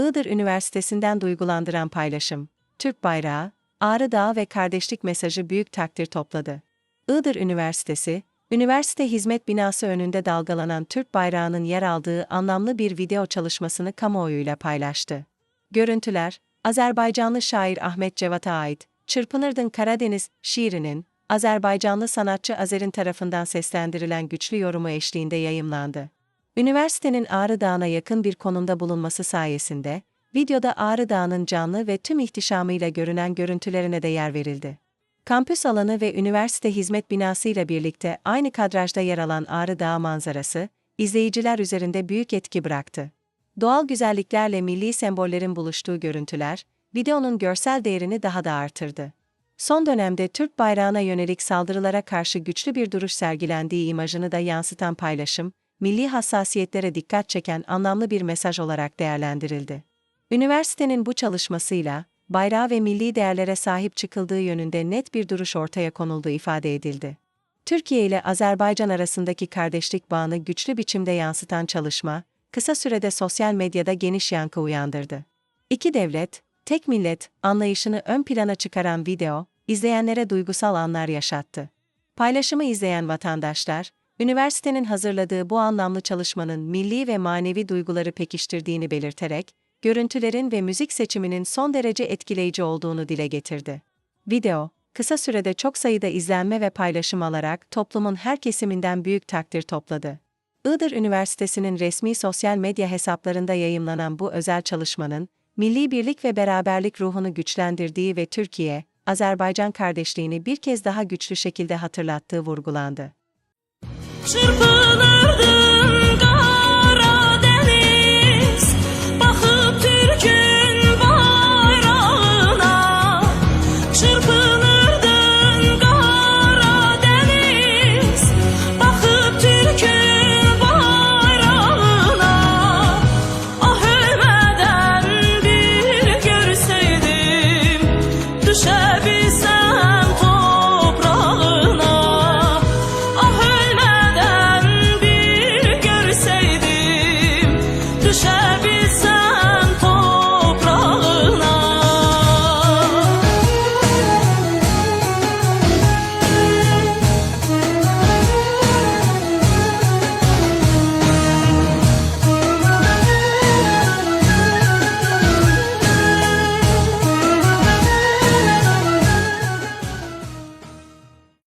Iğdır Üniversitesi'nden duygulandıran paylaşım. Türk bayrağı, Ağrı Dağı ve kardeşlik mesajı büyük takdir topladı. Iğdır Üniversitesi, üniversite hizmet binası önünde dalgalanan Türk bayrağının yer aldığı anlamlı bir video çalışmasını kamuoyuyla paylaştı. Görüntüler, Azerbaycanlı şair Ahmet Cevat'a ait, Çırpınırdın Karadeniz şiirinin, Azerbaycanlı sanatçı Azer'in tarafından seslendirilen güçlü yorumu eşliğinde yayımlandı. Üniversitenin Ağrı Dağı'na yakın bir konumda bulunması sayesinde, videoda Ağrı Dağı'nın canlı ve tüm ihtişamıyla görünen görüntülerine de yer verildi. Kampüs alanı ve üniversite hizmet binası ile birlikte aynı kadrajda yer alan Ağrı Dağı manzarası, izleyiciler üzerinde büyük etki bıraktı. Doğal güzelliklerle milli sembollerin buluştuğu görüntüler, videonun görsel değerini daha da artırdı. Son dönemde Türk bayrağına yönelik saldırılara karşı güçlü bir duruş sergilendiği imajını da yansıtan paylaşım, milli hassasiyetlere dikkat çeken anlamlı bir mesaj olarak değerlendirildi. Üniversitenin bu çalışmasıyla, bayrağı ve milli değerlere sahip çıkıldığı yönünde net bir duruş ortaya konulduğu ifade edildi. Türkiye ile Azerbaycan arasındaki kardeşlik bağını güçlü biçimde yansıtan çalışma, kısa sürede sosyal medyada geniş yankı uyandırdı. İki devlet, tek millet anlayışını ön plana çıkaran video, izleyenlere duygusal anlar yaşattı. Paylaşımı izleyen vatandaşlar, üniversitenin hazırladığı bu anlamlı çalışmanın milli ve manevi duyguları pekiştirdiğini belirterek, görüntülerin ve müzik seçiminin son derece etkileyici olduğunu dile getirdi. Video, kısa sürede çok sayıda izlenme ve paylaşım alarak toplumun her kesiminden büyük takdir topladı. Iğdır Üniversitesi'nin resmi sosyal medya hesaplarında yayımlanan bu özel çalışmanın, milli birlik ve beraberlik ruhunu güçlendirdiği ve Türkiye, Azerbaycan kardeşliğini bir kez daha güçlü şekilde hatırlattığı vurgulandı. Çırpınırdı